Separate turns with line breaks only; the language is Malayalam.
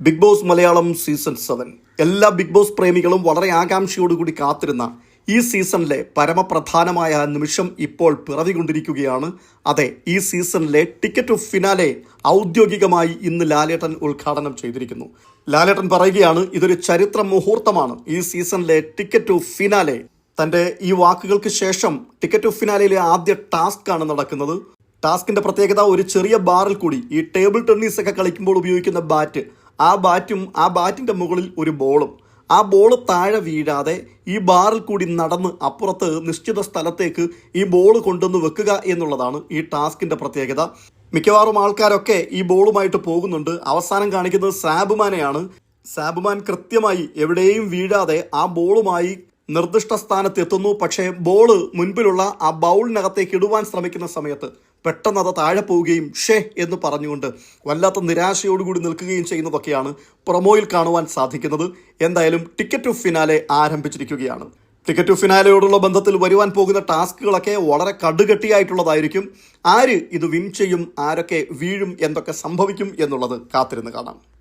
Big Boss Malayalam season seven. എല്ലാ ബിഗ് ബോസ് പ്രേമികളും വളരെ ആകാംക്ഷയോടുകൂടി കാത്തിരുന്ന ഈ സീസണിലെ പരമപ്രധാനമായ നിമിഷം ഇപ്പോൾ പിറവികൊണ്ടിരിക്കുകയാണ്. അതെ ഈ സീസണിലെ ടിക്കറ്റ് ഓഫ് ഫിനാലെ ഔദ്യോഗികമായി ഇന്ന് ലാലേട്ടൻ ഉദ്ഘാടനം ചെയ്തിരിക്കുന്നു. ലാലേട്ടൻ പറയുകയാണ് ഇതൊരു ചരിത്ര മുഹൂർത്തമാണ്. ഈ സീസണിലെ ടിക്കറ്റ് ഓഫ് ഫിനാലെ. തന്റെ ഈ വാക്കുകൾക്ക് ശേഷം ടിക്കറ്റ് ഓഫ് ഫിനാലയിലെ ആദ്യ ടാസ്ക് ആണ് നടക്കുന്നത്. ടാസ്കിന്റെ പ്രത്യേകത ഒരു ചെറിയ ബാറിൽ കൂടി ഈ ടേബിൾ ടെന്നീസ് ഒക്കെ കളിക്കുമ്പോൾ ഉപയോഗിക്കുന്ന ബാറ്റ്. ആ ബാറ്റും ആ ബാറ്റിന്റെ മുകളിൽ ഒരു ബോളും. ആ ബോൾ താഴെ വീഴാതെ ഈ ബാറിൽ കൂടി നടന്ന് അപ്പുറത്ത് നിശ്ചിത സ്ഥലത്തേക്ക് ഈ ബോൾ കൊണ്ടുവന്ന് വെക്കുക എന്നുള്ളതാണ് ഈ ടാസ്കിന്റെ പ്രത്യേകത. മിക്കവാറും ആൾക്കാരൊക്കെ ഈ ബോളുമായിട്ട് പോകുന്നുണ്ട്. അവസാനം കാണിക്കുന്നത് സാബുമാനെയാണ്. സാബുമാൻ കൃത്യമായി എവിടെയും വീഴാതെ ആ ബോളുമായി നിർദ്ദിഷ്ട സ്ഥാനത്ത് എത്തുന്നു. പക്ഷേ ബോൾ മുൻപിലുള്ള ആ ബൗളിനകത്തേക്ക് ഇടുവാൻ ശ്രമിക്കുന്ന സമയത്ത് പെട്ടെന്ന് അത് താഴെ പോവുകയും ഷേ എന്ന് പറഞ്ഞുകൊണ്ട് വല്ലാത്ത നിരാശയോടുകൂടി നിൽക്കുകയും ചെയ്യുന്നതൊക്കെയാണ് പ്രൊമോയിൽ കാണുവാൻ സാധിക്കുന്നത്. എന്തായാലും ടിക്കറ്റ് ഓഫ് ഫിനാലെ ആരംഭിച്ചിരിക്കുകയാണ്. ടിക്കറ്റ് ഓഫ് ഫിനാലയോടുള്ള ബന്ധത്തിൽ വരുവാൻ പോകുന്ന ടാസ്കുകളൊക്കെ വളരെ കടുകട്ടിയായിട്ടുള്ളതായിരിക്കും. ആര് ഇത് വിൻ ചെയ്യും ആരൊക്കെ വീഴും എന്തൊക്കെ സംഭവിക്കും എന്നുള്ളത് കാത്തിരുന്ന് കാണാം.